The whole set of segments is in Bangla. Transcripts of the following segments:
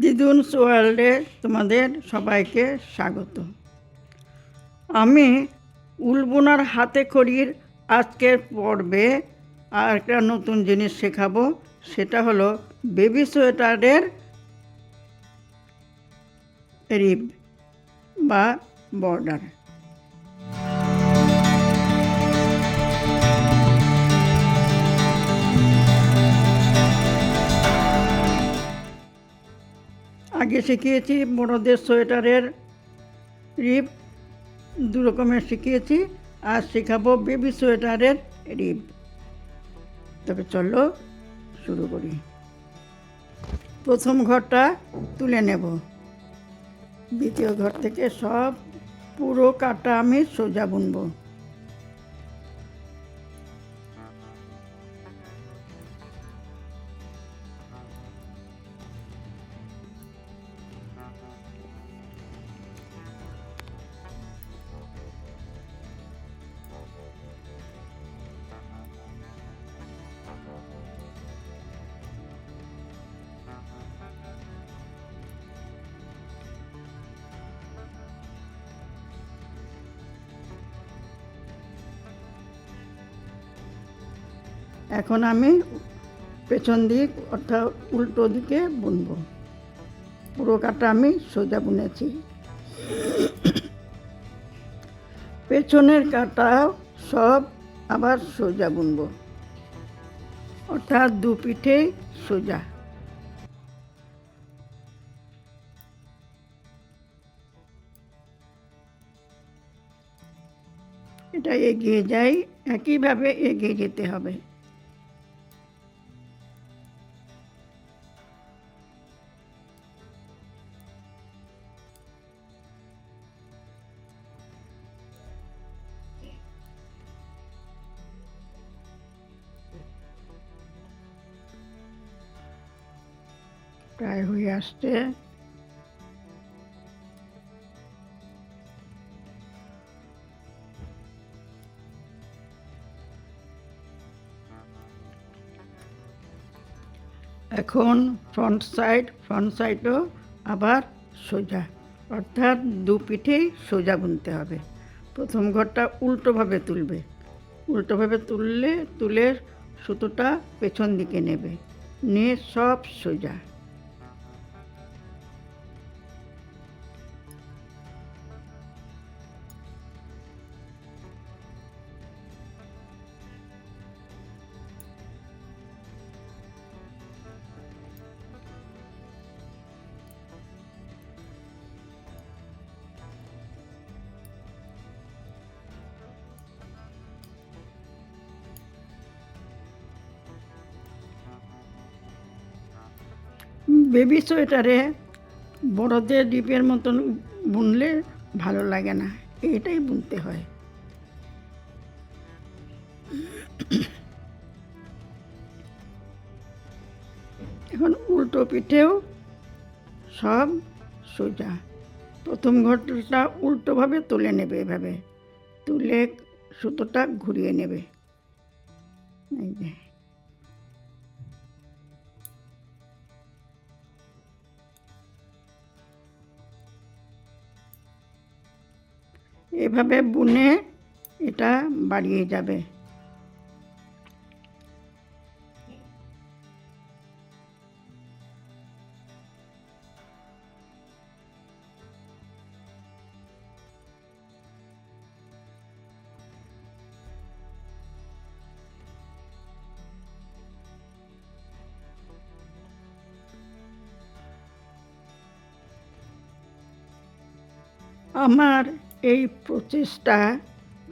দিদুনস ওয়ার্ল্ডে তোমাদের সবাইকে স্বাগত। আমি উলবোনার হাতে খড়ির আজকের পর্বে আর একটা নতুন জিনিস শেখাবো, সেটা হলো বেবি সোয়েটারের রিব বা বর্ডার। আগে শিখিয়েছি, বড়দের সোয়েটারের রিপ দু রকমের শিখিয়েছি, আর শেখাবো বেবি সোয়েটারের রিপ তবে চলো শুরু করি। প্রথম ঘরটা তুলে নেব। দ্বিতীয় ঘর থেকে সব পুরো কাটা আমি সোজা বুনবো। এখন আমি পেছন দিক অর্থাৎ উল্টো দিকে বুনবো। পুরো কাটা আমি সোজা বুনেছি। পেছনের কাটা সব আবার সোজা বুনবো। অর্থাৎ দু পিঠে সোজা। এটা এগিয়ে যাই, একইভাবে এগিয়ে যেতে হবে। প্রায় হয়ে আসছে। এখন ফ্রন্ট সাইড ফ্রন্ট সাইডও আবার সোজা। অর্থাৎ দু পিঠেই সোজা বুনতে হবে। প্রথম ঘরটা উল্টোভাবে তুলবে। উল্টোভাবে তুললে, তুলে সুতোটা পেছন দিকে নেবে। নিয়ে সব সোজা। বেবি সোয়েটারে বড়দের ডিপের মতন বুনলে ভালো লাগে না, এটাই বুনতে হয়। এখন উল্টো পিঠেও সব সোজা। প্রথম ঘরটা উল্টোভাবে তুলে নেবে এভাবে। তুলে সুতোটা ঘুরিয়ে নেবে। এই যে। এভাবে বুনে এটা বাড়িয়ে যাবে। আমার এই প্রচেষ্টা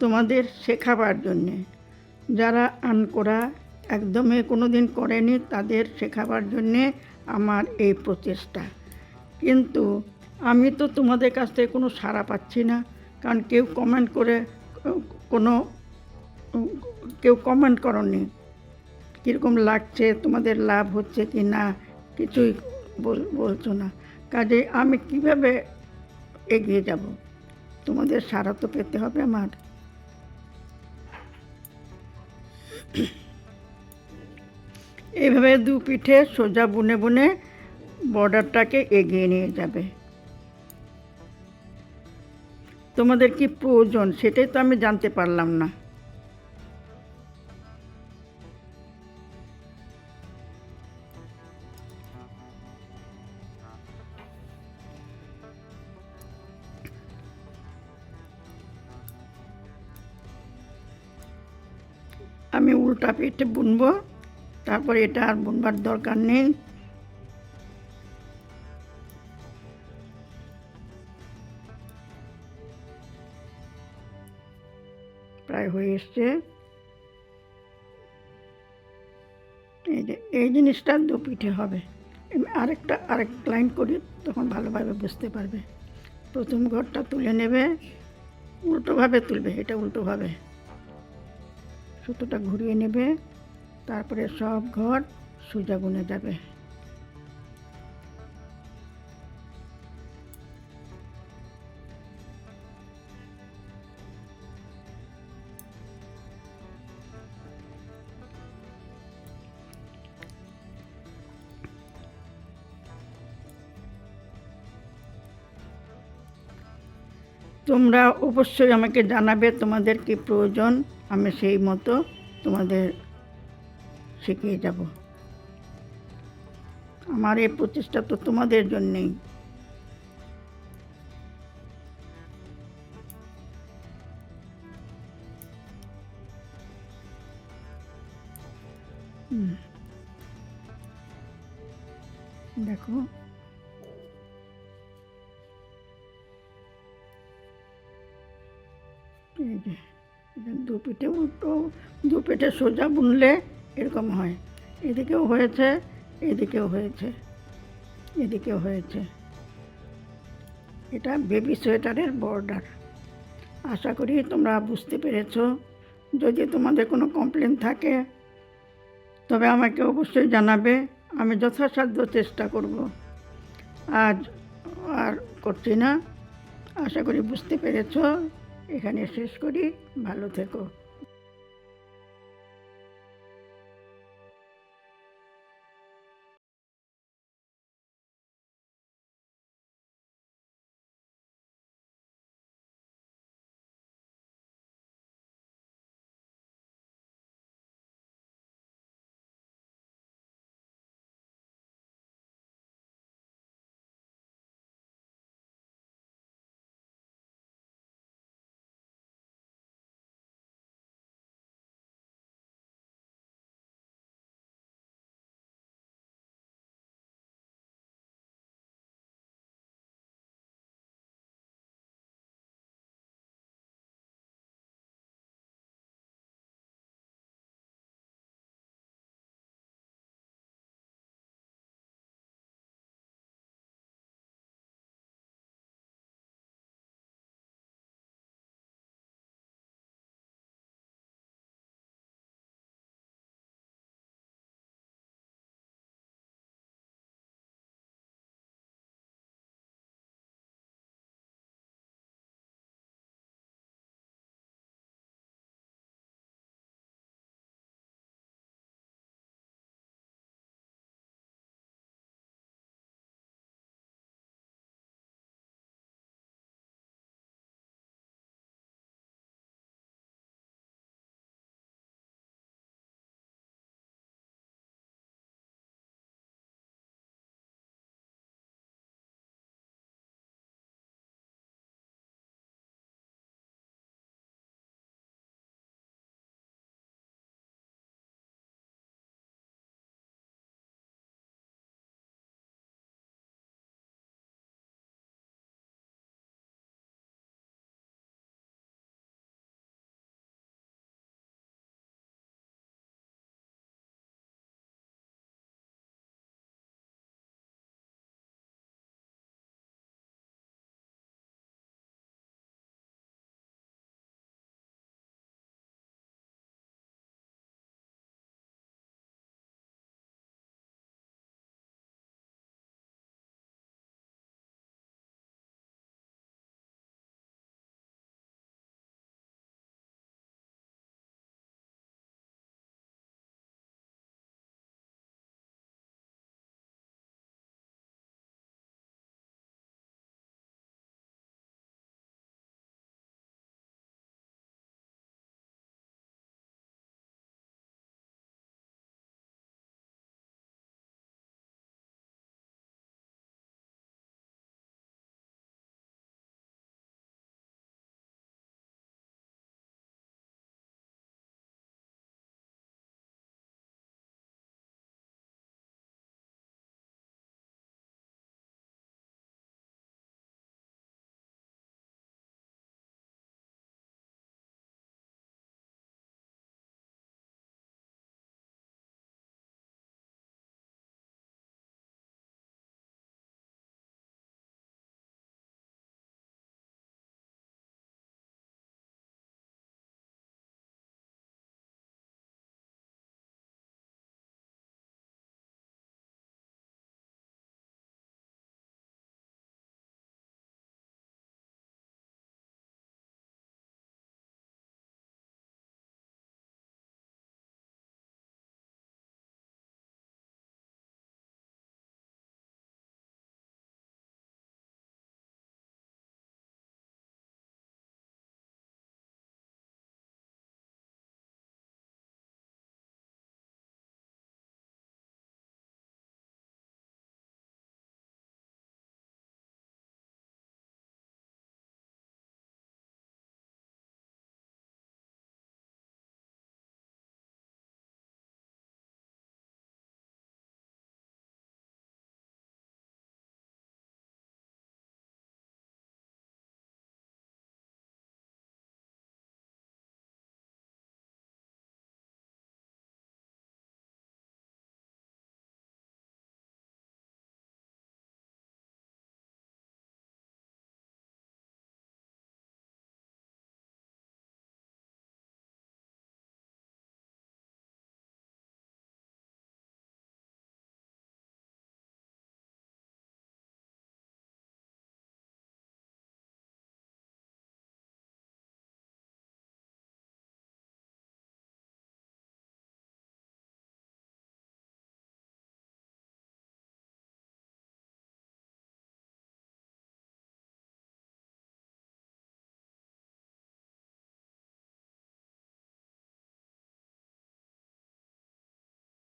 তোমাদের শেখাবার জন্যে। যারা আনকোরা একদমই কোনো দিন করেনি, তাদের শেখাবার জন্যে আমার এই প্রচেষ্টা। কিন্তু আমি তো তোমাদের কাছ থেকে কোনো সাড়া পাচ্ছি না, কারণ কেউ কমেন্ট করে, কোনো, কেউ কমেন্ট করনি। কীরকম লাগছে, তোমাদের লাভ হচ্ছে কি না, কিছুই বল- বলছো না। কাজে আমি কীভাবে এগিয়ে যাব? তোমাদের সারা তো পেতে হবে আমার। এভাবে দু পিঠে সোজা বুনে বুনে বর্ডারটাকে এগিয়ে নিয়ে যাবে। তোমাদের কি প্রয়োজন সেটাই তো আমি জানতে পারলাম না। আমি উল্টা পেটে বুনবো, তারপর এটা আর বুনবার দরকার নেই। প্রায় হয়ে এসছে। এই যে, এই জিনিসটা দু পিঠে হবে। আরেকটা, আরেক লাইন করি তখন ভালোভাবে বুঝতে পারবে। প্রথম ঘরটা তুলে নেবে, উল্টোভাবে তুলবে, এটা উল্টোভাবে। সুতোটা ঘুরিয়ে নেবে, তারপরে সব ঘর সোজা গুনে যাবে। তোমরা অবশ্যই আমাকে জানাবে তোমাদের কি প্রয়োজন। আমি সেই মতো তোমাদের শিখিয়ে যাব। আমার এই প্রচেষ্টা তো তোমাদের জন্যেই। দেখো। এই যে। দু পিঠে উল্টো দু পিঠে সোজা বুনলে এরকম হয়। এদিকেও হয়েছে এদিকেও হয়েছে এদিকেও হয়েছে। এটা বেবি সোয়েটারের বর্ডার আশা করি তোমরা বুঝতে পেরেছ। যদি তোমাদের কোনো কমপ্লেন থাকে, তবে আমাকে অবশ্যই জানাবে। আমি যথাসাধ্য চেষ্টা করব। আজ আর করছি না। আশা করি বুঝতে পেরেছ। এখানে শেষ করি। ভালো থেকো।